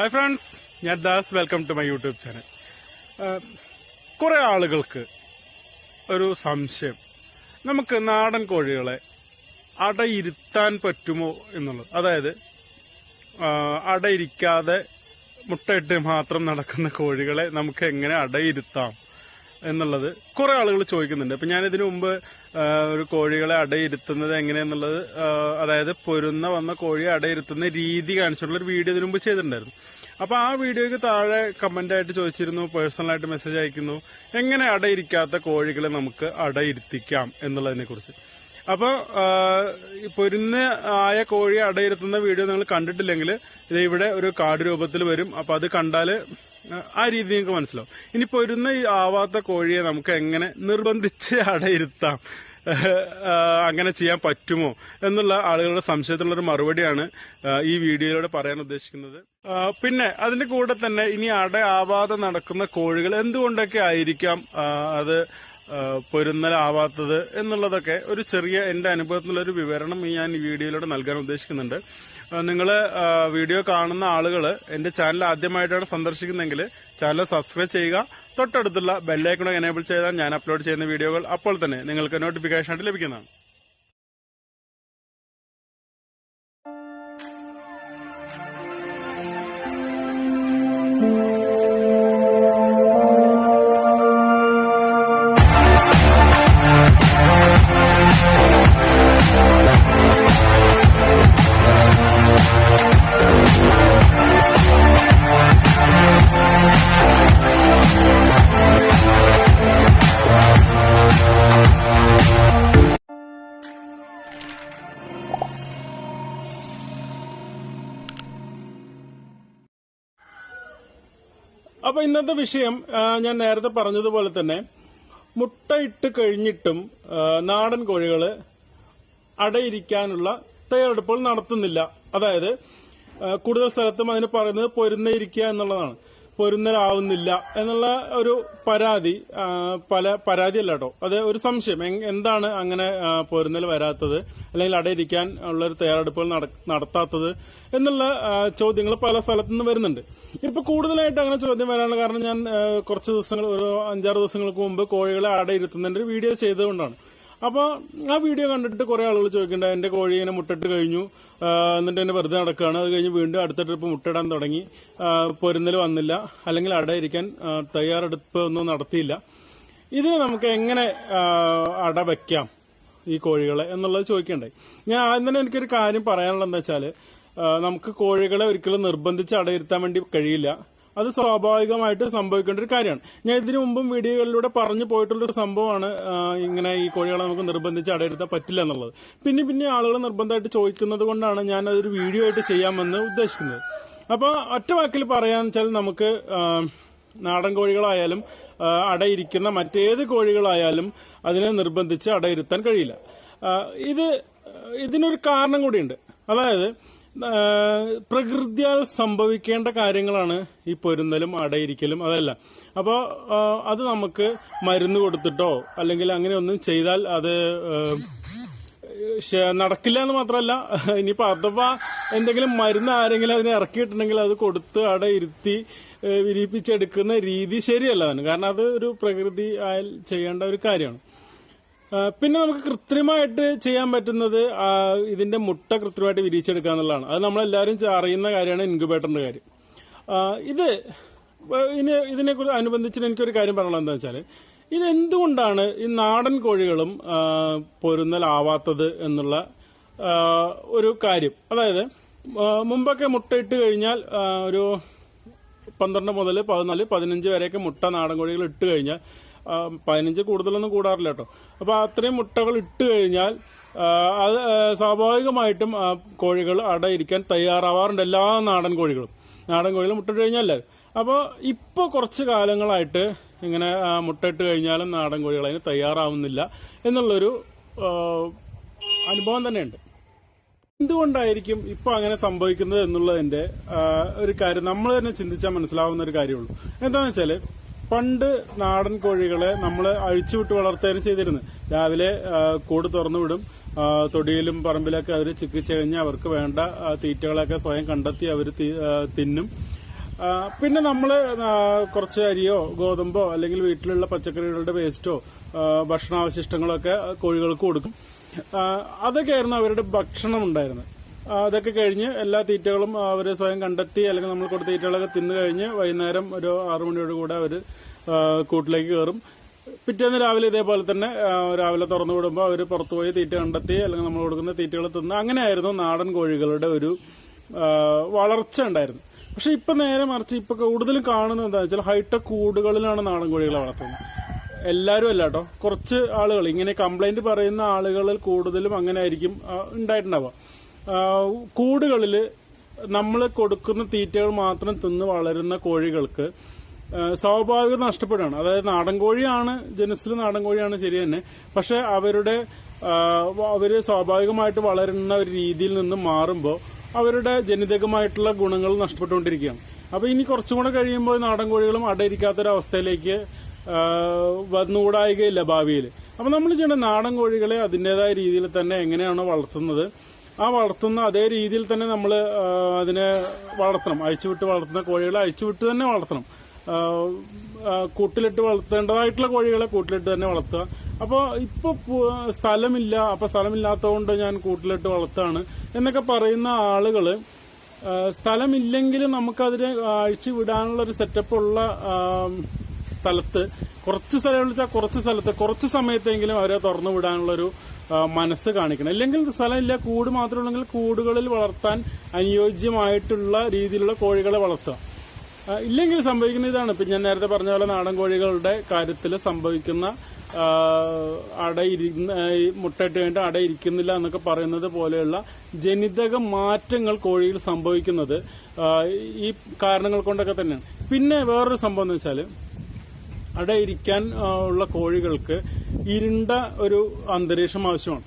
Hi friends ഞാൻ Das. Welcome to my YouTube channel കുറേ ആളുകൾക്ക് ഒരു സംശയം. നമുക്ക് നാടൻ കോഴികളെ അടയിരുത്താൻ പറ്റുമോ എന്നുള്ളത്. അതായത് അടയിരിക്കാതെ മുട്ടയിട്ട് മാത്രം നടക്കുന്ന കോഴികളെ നമുക്ക് എങ്ങനെ അടയിരുത്താം? എന്നുള്ളത് കുറെ ആളുകൾ ചോദിക്കുന്നുണ്ട്. അപ്പൊ ഞാൻ ഇതിനു മുമ്പ് ഒരു കോഴികളെ അടയിരുത്തുന്നത് എങ്ങനെയെന്നുള്ളത് അതായത് പൊരുന്ന വന്ന കോഴിയെ അടയിരുത്തുന്ന രീതി കാണിച്ചിട്ടുള്ള ഒരു വീഡിയോ ഇതിനു മുമ്പ് ചെയ്തിട്ടുണ്ടായിരുന്നു. അപ്പൊ ആ വീഡിയോയ്ക്ക് താഴെ കമന്റ് ആയിട്ട് ചോദിച്ചിരുന്നു പേഴ്സണലായിട്ട് മെസ്സേജ് അയക്കുന്നു. എങ്ങനെ അടയിരിക്കാത്ത കോഴികളെ നമുക്ക് അടയിരുത്തിക്കാം എന്നുള്ളതിനെ കുറിച്ച്. അപ്പൊ പൊരുന്ന ആയ കോഴിയെ അടയിരുത്തുന്ന വീഡിയോ നിങ്ങൾ കണ്ടിട്ടില്ലെങ്കിൽ ഇത് ഇവിടെ ഒരു കാർഡ് രൂപത്തിൽ വരും. അപ്പൊ അത് കണ്ടാൽ ആ രീതി നിങ്ങൾക്ക് മനസ്സിലാവും. ഇനി പൊരുന്ന ആവാത്ത കോഴിയെ നമുക്ക് എങ്ങനെ നിർബന്ധിച്ച് അടയിരുത്താം? അങ്ങനെ ചെയ്യാൻ പറ്റുമോ? എന്നുള്ള ആളുകളുടെ സംശയത്തിലുള്ള ഒരു മറുപടിയാണ് ഈ വീഡിയോയിലൂടെ പറയാൻ ഉദ്ദേശിക്കുന്നത്. പിന്നെ അതിന്റെ കൂടെ തന്നെ ഇനി അട ആവാതെ നടക്കുന്ന കോഴികൾ എന്തുകൊണ്ടൊക്കെ ആയിരിക്കാം അത് പൊരുന്നലാവാത്തത് എന്നുള്ളതൊക്കെ ഒരു ചെറിയ എന്റെ അനുഭവത്തിലുള്ള ഒരു വിവരണം ഞാൻ ഈ വീഡിയോയിലൂടെ നൽകാൻ ഉദ്ദേശിക്കുന്നുണ്ട്. നിങ്ങൾ വീഡിയോ കാണുന്ന ആളുകൾ എന്റെ ചാനൽ ആദ്യമായിട്ടാണ് സന്ദർശിക്കുന്നതെങ്കിൽ ചാനൽ സബ്സ്ക്രൈബ് ചെയ്യുക. തൊട്ടടുത്തുള്ള ബെല്ലൈക്കണോ എനേബിൾ ചെയ്താൽ ഞാൻ അപ്ലോഡ് ചെയ്യുന്ന വീഡിയോകൾ അപ്പോൾ തന്നെ നിങ്ങൾക്ക് നോട്ടിഫിക്കേഷൻ ആയിട്ട് ലഭിക്കുന്നതാണ്. അപ്പൊ ഇന്നത്തെ വിഷയം ഞാൻ നേരത്തെ പറഞ്ഞതുപോലെ തന്നെ മുട്ടയിട്ട് കഴിഞ്ഞിട്ടും നാടൻ കോഴികൾ അടയിരിക്കാനുള്ള തയ്യാറെടുപ്പുകൾ നടത്തുന്നില്ല. അതായത് കൂടുതൽ സ്ഥലത്തും അതിന് പറയുന്നത് പൊരുന്നയിരിക്കുക എന്നുള്ളതാണ്. പൊരുന്നലാവുന്നില്ല എന്നുള്ള ഒരു പരാതി പല പരാതിയല്ല കേട്ടോ അത് ഒരു സംശയം. എന്താണ് അങ്ങനെ പൊരുന്നൽ വരാത്തത്? അല്ലെങ്കിൽ അടയിരിക്കാൻ ഉള്ള ഒരു തയ്യാറെടുപ്പുകൾ നടത്താത്തത്? എന്നുള്ള ചോദ്യങ്ങൾ പല സ്ഥലത്തുനിന്ന് വരുന്നുണ്ട്. ഇപ്പൊ കൂടുതലായിട്ട് അങ്ങനെ ചോദ്യം വരാനുള്ള കാരണം ഞാൻ കുറച്ച് ദിവസങ്ങൾ ഒരു അഞ്ചാറ് ദിവസങ്ങൾക്ക് മുമ്പ് കോഴികളെ അടയിരുത്തുന്നതിന്റെ വീഡിയോ ചെയ്തുകൊണ്ടാണ് അപ്പൊ ആ വീഡിയോ കണ്ടിട്ട് കുറെ ആളുകൾ ചോദിക്കേണ്ട എന്റെ കോഴി ഇങ്ങനെ മുട്ടിട്ട് കഴിഞ്ഞു എന്നിട്ട് എന്നെ വെറുതെ നടക്കുകയാണ്. അത് കഴിഞ്ഞ് വീണ്ടും അടുത്ത ട്രിപ്പ് മുട്ടിടാൻ തുടങ്ങി. പൊരുന്നൽ വന്നില്ല. അല്ലെങ്കിൽ അടയിരിക്കാൻ തയ്യാറെടുപ്പ് ഒന്നും നടത്തിയില്ല. ഇതിന് നമുക്ക് എങ്ങനെ അട വെക്കാം ഈ കോഴികളെ എന്നുള്ളത് ചോദിക്കണ്ടേ. ഞാൻ ആദ്യം തന്നെ എനിക്കൊരു കാര്യം പറയാനുള്ളത് എന്താ വെച്ചാൽ ആ, നമുക്ക് കോഴികളെ ഒരിക്കലും നിർബന്ധിച്ച് അടയിരുത്താൻ വേണ്ടി കഴിയില്ല. അത് സ്വാഭാവികമായിട്ട് സംഭവിക്കേണ്ട ഒരു കാര്യമാണ്. ഞാൻ ഇതിനു മുമ്പും വീഡിയോകളിലൂടെ പറഞ്ഞു പോയിട്ടുള്ള ഒരു സംഭവമാണ് ഇങ്ങനെ ഈ കോഴികളെ നമുക്ക് നിർബന്ധിച്ച് അടയിരുത്താൻ പറ്റില്ല എന്നുള്ളത്. പിന്നെ പിന്നെ ആളുകൾ നിർബന്ധമായിട്ട് ചോദിക്കുന്നത് കൊണ്ടാണ് ഞാൻ അതൊരു വീഡിയോ ആയിട്ട് ചെയ്യാമെന്ന് ഉദ്ദേശിക്കുന്നത്. അപ്പൊ ഒറ്റ വാക്കിൽ പറയാന്ന് വെച്ചാൽ നമുക്ക് നാടൻ കോഴികളായാലും അടയിരിക്കുന്ന മറ്റേത് കോഴികളായാലും അതിനെ നിർബന്ധിച്ച് അടയിരുത്താൻ കഴിയില്ല. ഇത് ഇതിനൊരു കാരണം കൂടിയുണ്ട്. അതായത് പ്രകൃതിയാൽ സംഭവിക്കേണ്ട കാര്യങ്ങളാണ് ഈ പൊരുന്നലും അടയിരിക്കലും അതല്ല. അപ്പോൾ അത് നമുക്ക് മരുന്ന് കൊടുത്തിട്ടോ അല്ലെങ്കിൽ അങ്ങനെ ഒന്നും ചെയ്താൽ അത് നടക്കില്ല എന്ന് മാത്രമല്ല ഇനിയിപ്പോ അഥവാ എന്തെങ്കിലും മരുന്ന് ആരെങ്കിലും അതിനെ ഇറക്കിയിട്ടുണ്ടെങ്കിൽ അത് കൊടുത്ത് അട ഇരുത്തി വിരിപ്പിച്ചെടുക്കുന്ന രീതി ശരിയല്ല കാരണം അത് ഒരു പ്രകൃതി ആയാൽ ചെയ്യേണ്ട ഒരു കാര്യമാണ്. പിന്നെ നമുക്ക് കൃത്രിമമായിട്ട് ചെയ്യാൻ പറ്റുന്നത് ഇതിന്റെ മുട്ട കൃത്രിമമായിട്ട് വിരിച്ചെടുക്കുക എന്നുള്ളതാണ്. അത് നമ്മളെല്ലാവരും അറിയുന്ന കാര്യമാണ് ഇൻക്യുബേറ്ററിന്റെ കാര്യം. ഇത് ഇനി ഇതിനെക്കുറിച്ച് അനുബന്ധിച്ചിട്ട് എനിക്കൊരു കാര്യം പറയാനുള്ളത് എന്താ വെച്ചാൽ ഇത് എന്തുകൊണ്ടാണ് ഈ നാടൻ കോഴികളും പൊരുന്നലാവാത്തത് എന്നുള്ള ഒരു കാര്യം? അതായത് മുമ്പൊക്കെ മുട്ടയിട്ട് കഴിഞ്ഞാൽ ഒരു പന്ത്രണ്ട് മുതൽ പതിനാല് പതിനഞ്ച് വരെയൊക്കെ മുട്ട നാടൻ കോഴികൾ ഇട്ട് കഴിഞ്ഞാൽ പതിനഞ്ച് കൂടുതലൊന്നും കൂടാറില്ല കേട്ടോ അപ്പൊ അത്രയും മുട്ടകൾ ഇട്ട് കഴിഞ്ഞാൽ അത് സ്വാഭാവികമായിട്ടും കോഴികൾ അടയിരിക്കാൻ തയ്യാറാവാറുണ്ട് എല്ലാ നാടൻ കോഴികളും. നാടൻ കോഴികൾ മുട്ടിട്ട് കഴിഞ്ഞാലേ അപ്പോൾ ഇപ്പോൾ കുറച്ച് കാലങ്ങളായിട്ട് ഇങ്ങനെ മുട്ടയിട്ട് കഴിഞ്ഞാലും നാടൻ കോഴികൾ അതിന് തയ്യാറാവുന്നില്ല എന്നുള്ളൊരു അനുഭവം തന്നെയുണ്ട്. എന്തുകൊണ്ടായിരിക്കും ഇപ്പൊ അങ്ങനെ സംഭവിക്കുന്നത് എന്നുള്ളതിന്റെ ഒരു കാര്യം നമ്മൾ തന്നെ ചിന്തിച്ചാൽ മനസ്സിലാവുന്ന ഒരു കാര്യമുള്ളൂ. എന്താണെന്ന് വെച്ചാൽ പണ്ട് നാടൻ കോഴികളെ നമ്മൾ അഴിച്ചുവിട്ട് വളർത്തുകയാണ് ചെയ്തിരുന്നത്. രാവിലെ കൂട് തുറന്നു വിടും തൊടിയിലും പറമ്പിലൊക്കെ അവർ ചിക്കിച്ചകഞ്ഞ് അവർക്ക് വേണ്ട തീറ്റകളൊക്കെ സ്വയം കണ്ടെത്തി അവർ തിന്നും. പിന്നെ നമ്മൾ കുറച്ച് അരിയോ ഗോതമ്പോ അല്ലെങ്കിൽ വീട്ടിലുള്ള പച്ചക്കറികളുടെ വേസ്റ്റോ ഭക്ഷണാവശിഷ്ടങ്ങളൊക്കെ കോഴികൾക്ക് കൊടുക്കും. അതൊക്കെയായിരുന്നു അവരുടെ ഭക്ഷണം ഉണ്ടായിരുന്നത് അതൊക്കെ കഴിഞ്ഞ് എല്ലാ തീറ്റകളും അവർ സ്വയം കണ്ടെത്തി അല്ലെങ്കിൽ നമ്മൾ കൊടുത്ത തീറ്റകളൊക്കെ തിന്നു കഴിഞ്ഞ് വൈകുന്നേരം ഒരു ആറു മണിയോട് കൂടെ അവർ കൂട്ടിലേക്ക് കയറും പിറ്റേന്ന് രാവിലെ ഇതേപോലെ തന്നെ രാവിലെ തുറന്നു വിടുമ്പോൾ അവർ പുറത്തുപോയി തീറ്റ കണ്ടെത്തി അല്ലെങ്കിൽ നമ്മൾ കൊടുക്കുന്ന തീറ്റകൾ തിന്ന് അങ്ങനെയായിരുന്നു നാടൻ കോഴികളുടെ ഒരു വളർച്ച ഉണ്ടായിരുന്നു പക്ഷെ ഇപ്പൊ നേരെ മറിച്ച് ഇപ്പൊ കൂടുതലും കാണുന്നത് എന്താ വെച്ചാൽ ഹൈടെക് കൂടുകളിലാണ് നാടൻ കോഴികളെ വളർത്തുന്നത്. എല്ലാവരും അല്ല കേട്ടോ. കുറച്ച് ആളുകൾ ഇങ്ങനെ കംപ്ലൈന്റ് പറയുന്ന ആളുകളിൽ കൂടുതലും അങ്ങനെ ആയിരിക്കും ഉണ്ടായിട്ടുണ്ടാവുക. ആ, കൂടുകളിൽ നമ്മൾ കൊടുക്കുന്ന തീറ്റകൾ മാത്രം തിന്ന് വളരുന്ന കോഴികൾക്ക് സ്വാഭാവികത നഷ്ടപ്പെടുകയാണ്. അതായത് നാടൻ കോഴിയാണ് ജനസിൽ നാടൻ കോഴിയാണ് ശരി തന്നെ. പക്ഷെ അവരുടെ അവർ സ്വാഭാവികമായിട്ട് വളരുന്ന ഒരു രീതിയിൽ നിന്ന് മാറുമ്പോൾ അവരുടെ ജനിതകമായിട്ടുള്ള ഗുണങ്ങൾ നഷ്ടപ്പെട്ടുകൊണ്ടിരിക്കുകയാണ്. അപ്പൊ ഇനി കുറച്ചും കൂടെ കഴിയുമ്പോൾ നാടൻ കോഴികളും അടയിരിക്കാത്തൊരവസ്ഥയിലേക്ക് വന്നുകൂടായികയില്ല ഭാവിയിൽ. അപ്പൊ നമ്മൾ ചെയ്യേണ്ട നാടൻ കോഴികളെ അതിന്റെതായ രീതിയിൽ തന്നെ എങ്ങനെയാണോ വളർത്തുന്നത് ആ വളർത്തുന്ന അതേ രീതിയിൽ തന്നെ നമ്മൾ അതിനെ വളർത്തണം. അഴിച്ചുവിട്ട് വളർത്തുന്ന കോഴികളെ അഴിച്ചുവിട്ട് തന്നെ വളർത്തണം. കൂട്ടിലിട്ട് വളർത്തേണ്ടതായിട്ടുള്ള കോഴികളെ കൂട്ടിലിട്ട് തന്നെ വളർത്തുക. അപ്പോൾ ഇപ്പൊ സ്ഥലമില്ല. അപ്പൊ സ്ഥലമില്ലാത്തതുകൊണ്ട് ഞാൻ കൂട്ടിലിട്ട് വളർത്താണ് എന്നൊക്കെ പറയുന്ന ആളുകൾ സ്ഥലമില്ലെങ്കിലും നമുക്കതിനെ അഴിച്ചു വിടാനുള്ള ഒരു സെറ്റപ്പ് ഉള്ള സ്ഥലത്ത് കുറച്ച് സ്ഥലം വിളിച്ചാൽ കുറച്ച് സ്ഥലത്ത് കുറച്ച് സമയത്തെങ്കിലും അവരെ തുറന്നു വിടാനുള്ള ഒരു ആ, മനസ്സ് കാണിക്കണം. അല്ലെങ്കിൽ സ്ഥലമില്ല കൂട് മാത്രമുള്ളെങ്കിൽ കൂടുകളിൽ വളർത്താൻ അനുയോജ്യമായിട്ടുള്ള രീതിയിലുള്ള കോഴികളെ വളർത്തുക. ഇല്ലെങ്കിൽ സംഭവിക്കുന്ന ഇതാണ്. ഇപ്പൊ ഞാൻ നേരത്തെ പറഞ്ഞ പോലെ നാടൻ കോഴികളുടെ കാര്യത്തിൽ സംഭവിക്കുന്ന അടയിരിക്കുന്ന മുട്ടയിട്ട് വേണ്ടി അടയിരിക്കുന്നില്ല എന്നൊക്കെ പറയുന്നത് പോലെയുള്ള ജനിതക മാറ്റങ്ങൾ കോഴിയിൽ സംഭവിക്കുന്നത് ഈ കാരണങ്ങൾ കൊണ്ടൊക്കെ തന്നെയാണ്. പിന്നെ വേറൊരു സംഭവം എന്ന് വെച്ചാൽ അടയിരിക്കാൻ ഉള്ള കോഴികൾക്ക് ഇരുണ്ട ഒരു അന്തരീക്ഷം ആവശ്യമാണ്.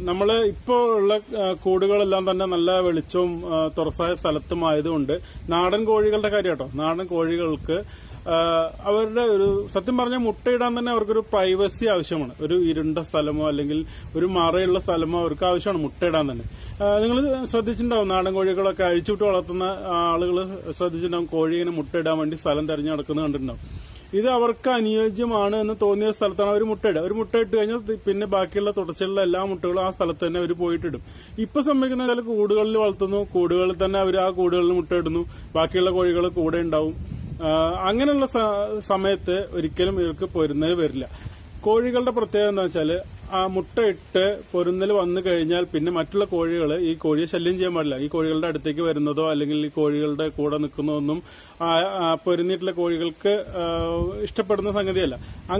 നമ്മൾ ഇപ്പോൾ ഉള്ള കൂടുകളെല്ലാം തന്നെ നല്ല വെളിച്ചവും തുറസായ സ്ഥലത്തും ആയതുകൊണ്ട് നാടൻ കോഴികളുടെ കാര്യം കേട്ടോ. നാടൻ കോഴികൾക്ക് അവരുടെ ഒരു സത്യം പറഞ്ഞാൽ മുട്ടയിടാൻ തന്നെ അവർക്കൊരു പ്രൈവസി ആവശ്യമാണ്. ഒരു ഇരുണ്ട സ്ഥലമോ അല്ലെങ്കിൽ ഒരു മറയുള്ള സ്ഥലമോ അവർക്ക് ആവശ്യമാണ് മുട്ടയിടാൻ തന്നെ. നിങ്ങൾ ശ്രദ്ധിച്ചിട്ടുണ്ടാവും നാടൻ കോഴികളൊക്കെ അഴിച്ചുവിട്ട് വളർത്തുന്ന ആളുകൾ ശ്രദ്ധിച്ചിട്ടുണ്ടാവും കോഴി ഇങ്ങനെ മുട്ടയിടാൻ വേണ്ടി സ്ഥലം തെരഞ്ഞെടുക്കുന്നത് കണ്ടിട്ടുണ്ടാവും. ഇത് അവർക്ക് അനുയോജ്യമാണ് എന്ന് തോന്നിയ സ്ഥലത്താണ് അവർ മുട്ടയിടുക. ഒരു മുട്ടയിട്ട് കഴിഞ്ഞാൽ പിന്നെ ബാക്കിയുള്ള തുടർച്ചയുള്ള എല്ലാ മുട്ടകളും ആ സ്ഥലത്ത് തന്നെ അവർ പോയിട്ടിടും. ഇപ്പൊ സംഭവിക്കുന്ന ചില കൂടുകളിൽ വളർത്തുന്നു കൂടുകളിൽ തന്നെ അവർ ആ കൂടുകളിൽ മുട്ടയിടുന്നു ബാക്കിയുള്ള കോഴികൾ കൂടെ ഉണ്ടാവും. അങ്ങനെയുള്ള സമയത്ത് ഒരിക്കലും ഇവർക്ക് പൊരുന്നേ വരില്ല. കോഴികളുടെ പ്രത്യേകത എന്താ വെച്ചാൽ ആ മുട്ടയിട്ട് പൊരുന്നൽ വന്നു കഴിഞ്ഞാൽ പിന്നെ മറ്റുള്ള കോഴികൾ ഈ കോഴിയെ ശല്യം ചെയ്യാൻ പാടില്ല. ഈ കോഴികളുടെ അടുത്തേക്ക് വരുന്നതോ അല്ലെങ്കിൽ ഈ കോഴികളുടെ കൂടെ ആ- ആ പൊരുന്നിട്ടുള്ള കോഴികൾക്ക് ഇഷ്ടപ്പെടുന്ന സംഗതിയല്ല.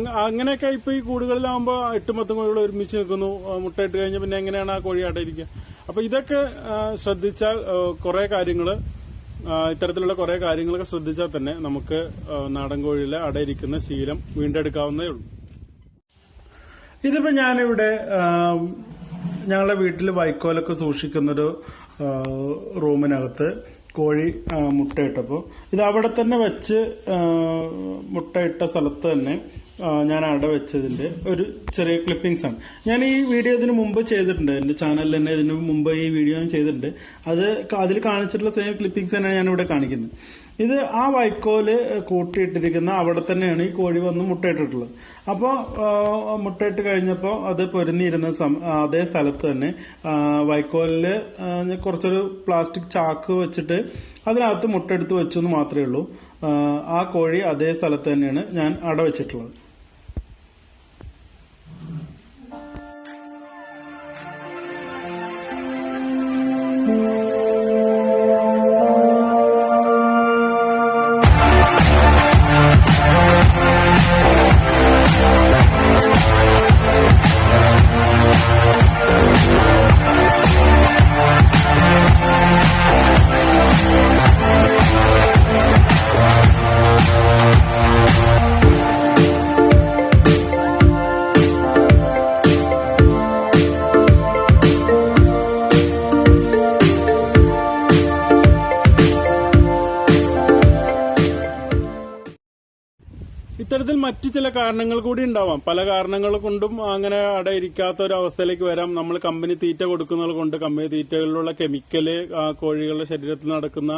അങ്ങനെയൊക്കെ ഇപ്പൊ ഈ കൂടുകളിലാകുമ്പോൾ എട്ടും പത്തും കോഴികൾ ഒരുമിച്ച് നിൽക്കുന്നു. ആ, മുട്ടയിട്ട് കഴിഞ്ഞാൽ പിന്നെ എങ്ങനെയാണ് ആ കോഴി അടയിരിക്കുക അപ്പൊ ഇതൊക്കെ ശ്രദ്ധിച്ചാൽ കുറെ കാര്യങ്ങൾ ആ, ഇത്തരത്തിലുള്ള കുറെ കാര്യങ്ങളൊക്കെ ശ്രദ്ധിച്ചാൽ തന്നെ നമുക്ക് ആ, നാടൻ കോഴിയിലെ അടയിരിക്കുന്ന ശീലം വീണ്ടെടുക്കാവുന്നേ ഉള്ളൂ. ഇതിപ്പോ ഞാനിവിടെ ഞങ്ങളുടെ വീട്ടിൽ വൈക്കോലൊക്കെ സൂക്ഷിക്കുന്നൊരു റൂമിനകത്ത് കോഴി മുട്ടയിട്ടപ്പോൾ ഇത് അവിടെ തന്നെ വെച്ച് മുട്ടയിട്ട സ്ഥലത്ത് തന്നെ ഞാൻ അവിടെ വെച്ചതിന്റെ ഒരു ചെറിയ ക്ലിപ്പിംഗ്സ് ആണ്. ഞാൻ ഈ വീഡിയോ ഇതിന് മുമ്പ് ചെയ്തിട്ടുണ്ട്. എന്റെ ചാനലിൽ തന്നെ ഇതിന് മുമ്പ് ഈ വീഡിയോ ഞാൻ ചെയ്തിട്ടുണ്ട്. അത് അതിൽ കാണിച്ചിട്ടുള്ള സെയിം ക്ലിപ്പിംഗ്സ് തന്നെയാണ് ഞാൻ ഇവിടെ കാണിക്കുന്നത് ഇത് ആ വൈക്കോൽ കൂട്ടിയിട്ടിരിക്കുന്ന അവിടെ തന്നെയാണ് ഈ കോഴി വന്ന് മുട്ടയിട്ടിട്ടുള്ളത്. അപ്പോൾ മുട്ടയിട്ട് കഴിഞ്ഞപ്പോൾ അത് പൊരുന്നിരുന്ന അതേ സ്ഥലത്ത് തന്നെ വൈക്കോലിൽ കുറച്ചൊരു പ്ലാസ്റ്റിക് ചാക്ക് വെച്ചിട്ട് അതിനകത്ത് മുട്ടെടുത്ത് വെച്ചു എന്ന് മാത്രമേ ഉള്ളൂ. ആ കോഴി അതേ സ്ഥലത്ത് തന്നെയാണ് ഞാൻ അടവെച്ചിട്ടുള്ളത് ഇത്തരത്തിൽ മറ്റു ചില കാരണങ്ങൾ കൂടി ഉണ്ടാവാം. പല കാരണങ്ങൾ കൊണ്ടും അങ്ങനെ അടയിരിക്കാത്ത ഒരു അവസ്ഥയിലേക്ക് വരാം. നമ്മൾ കമ്പനി തീറ്റ കൊടുക്കുന്നത് കൊണ്ട് കമ്പനി തീറ്റകളിലുള്ള കെമിക്കൽ കോഴികളുടെ ശരീരത്തിൽ നടക്കുന്ന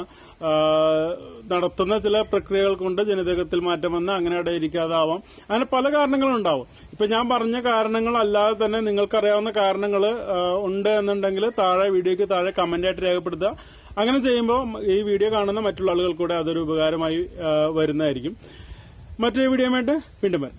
നടത്തുന്ന ചില പ്രക്രിയകൾ കൊണ്ട് ജനിതകത്തിൽ മാറ്റം വന്ന് അങ്ങനെ അടയിരിക്കാതാവാം. അങ്ങനെ പല കാരണങ്ങളുണ്ടാവും ഇപ്പൊ ഞാൻ പറഞ്ഞ കാരണങ്ങൾ അല്ലാതെ തന്നെ നിങ്ങൾക്കറിയാവുന്ന കാരണങ്ങൾ ഉണ്ട് എന്നുണ്ടെങ്കിൽ താഴെ വീഡിയോക്ക് താഴെ കമന്റ് ആയിട്ട് രേഖപ്പെടുത്തുക. അങ്ങനെ ചെയ്യുമ്പോൾ ഈ വീഡിയോ കാണുന്ന മറ്റുള്ള ആളുകൾ കൂടെ അതൊരു ഉപകാരമായി വരുന്നതായിരിക്കും. മറ്റൊരു വീഡിയോ വീണ്ടും വരാം.